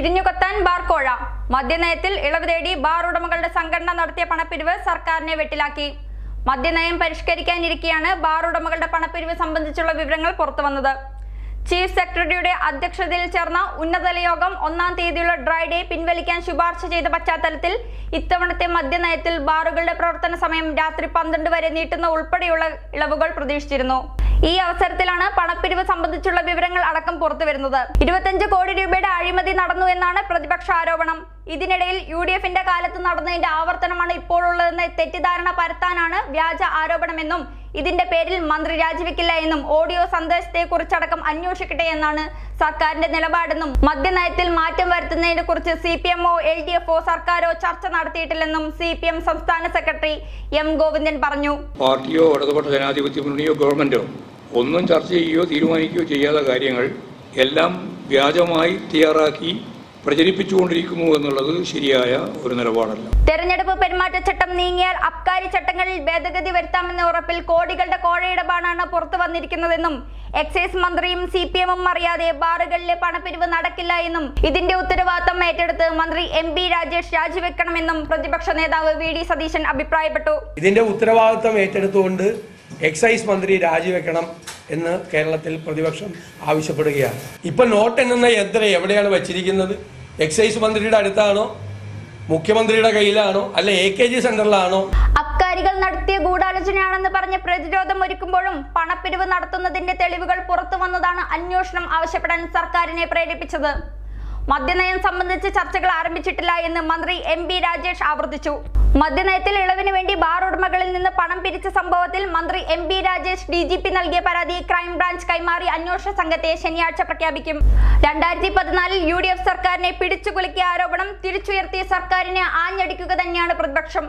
തിരിഞ്ഞുകൊത്താൻ bar കോഴ. മദ്യനയത്തിൽ ഇളവ് തേടി ബാർ ഉടമകളുടെ സംഘടന നടത്തിയ പണപ്പിരിവ് സർക്കാരിനെ വെട്ടിലാക്കി. മദ്യനയം പരിഷ്കരിക്കാനിരിക്കെയാണ് ബാർ ഉടമകളുടെ പണപ്പിരിവ് സംബന്ധിച്ചുള്ള വിവരങ്ങൾ പുറത്തുവന്നത്. ചീഫ് സെക്രട്ടറിയുടെ അധ്യക്ഷതയിൽ ചേർന്ന ഉന്നതതല യോഗം ഒന്നാം തീയതിയുള്ള ഡ്രൈ ഡേ പിൻവലിക്കാൻ ശുപാർശ ചെയ്ത പശ്ചാത്തലത്തിൽ ഇത്തവണത്തെ മദ്യനയത്തിൽ ബാറുകളുടെ പ്രവർത്തന സമയം രാത്രി പന്ത്രണ്ട് വരെ നീട്ടുന്ന ഉൾപ്പെടെയുള്ള ഇളവുകൾ പ്രതീക്ഷിച്ചിരുന്നു. ഈ അവസരത്തിലാണ് പണപ്പിരിവ് സംബന്ധിച്ചുള്ള വിവരങ്ങൾ അടക്കം പുറത്തു വരുന്നത്. ഇരുപത്തഞ്ച് കോടി രൂപയുടെ അഴിമതി നടന്നു എന്നാണ് പ്രതിപക്ഷ ആരോപണം. ഇതിനിടയിൽ യു ഡി എഫിന്റെ കാലത്ത് നടന്നതിന്റെ ആവർത്തനമാണ് ഇപ്പോഴുള്ളതെന്ന് തെറ്റിദ്ധാരണ പരത്താനാണ് വ്യാജ ആരോപണമെന്നും ഇതിന്റെ പേരിൽ മന്ത്രി രാജിവെക്കില്ല എന്നും ഓഡിയോ സന്ദേശത്തെ കുറിച്ചടക്കം അന്വേഷിക്കട്ടെ എന്നാണ് സർക്കാരിന്റെ നിലപാടെന്നും മദ്യനയത്തിൽ മാറ്റം വരുത്തുന്നതിനെ കുറിച്ച് സി പി എംഒ എൽ ഡി എഫോ സർക്കാരോ ചർച്ച നടത്തിയിട്ടില്ലെന്നും സി പി എം സംസ്ഥാന സെക്രട്ടറി എം ഗോവിന്ദൻ പറഞ്ഞു. പാർട്ടിയോ ഇടതുപക്ഷ ജനാധിപത്യ മുന്നണിയോ ഗവൺമെന്റോ ഒന്നും ചർച്ച ചെയ്യുകയോ തീരുമാനിക്കുകയോ ചെയ്യാത്ത കാര്യങ്ങൾ എല്ലാം വ്യാജമായി തയ്യാറാക്കി പ്രചരിപ്പിച്ചുകൊണ്ടിരിക്കുന്നു എന്നുള്ളത് ശരിയായ ഒരു നിലപാടല്ല. തെരഞ്ഞെടുപ്പ് പെരുമാറ്റച്ചട്ടം നീങ്ങിയാൽ അബ്കാരി ചട്ടങ്ങളിൽ ഭേദഗതി വരുത്താമെന്ന ഉറപ്പിൽ കോടികളുടെ കോഴയിടപാടാണ് പുറത്തു വന്നിരിക്കുന്നതെന്നും എക്സൈസ് മന്ത്രിയും സി പി എമ്മും അറിയാതെ ബാറുകളിലെ പണപ്പിരിവ് നടക്കില്ല എന്നും ഇതിന്റെ ഉത്തരവാദിത്തം ഏറ്റെടുത്ത് മന്ത്രി എം ബി രാജേഷ് രാജിവെക്കണമെന്നും പ്രതിപക്ഷ നേതാവ് വി ഡി സതീശൻ അഭിപ്രായപ്പെട്ടു. ഇതിന്റെ ഉത്തരവാദിത്വം ഏറ്റെടുത്തുകൊണ്ട് എക്സൈസ് മന്ത്രി രാജിവെക്കണം. എന്ന് കേരളത്തിൽ പ്രതിപക്ഷം ആവശ്യപ്പെടുകയാണ്. ഇപ്പൊ നോട്ട് എണ്ണുന്ന യന്ത്രം എവിടെയാണ് വച്ചിരിക്കുന്നത്? എക്സൈസ് മന്ത്രിയുടെ അടുത്താണോ? മുഖ്യമന്ത്രിയുടെ കയ്യിലാണോ? അല്ല എ കെ ജി സെന്ററിലാണോ? അബ്കാരികൾ നടത്തിയ ഗൂഢാലോചനയാണെന്ന് പറഞ്ഞ് പ്രതിരോധം ഒരുക്കുമ്പോഴും പണപ്പിരിവ് നടത്തുന്നതിന്റെ തെളിവുകൾ പുറത്തു വന്നതാണ് അന്വേഷണം ആവശ്യപ്പെടാൻ സർക്കാരിനെ പ്രേരിപ്പിച്ചത്. മദ്യനയം സംബന്ധിച്ച് ചർച്ചകൾ ആരംഭിച്ചിട്ടില്ല എന്ന് മന്ത്രി എം ബി രാജേഷ് ആവർത്തിച്ചു. മദ്യനയത്തിൽ ഇളവിന് വേണ്ടി ബാർ ഉടമകളിൽ നിന്ന് പണം പിരിച്ച സംഭവത്തിൽ മന്ത്രി M B Rajesh D G P നൽകിയ പരാതി ക്രൈംബ്രാഞ്ച് കൈമാറി അന്വേഷണ സംഘത്തെ ശനിയാഴ്ച പ്രഖ്യാപിക്കും. രണ്ടായിരത്തി പതിനാലിൽ യു ഡി എഫ് സർക്കാരിനെ പിടിച്ചുകുലുക്കിയ ആരോപണം തിരിച്ചുയർത്തിയ സർക്കാരിനെ ആഞ്ഞടിക്കുക തന്നെയാണ് പ്രതിപക്ഷം.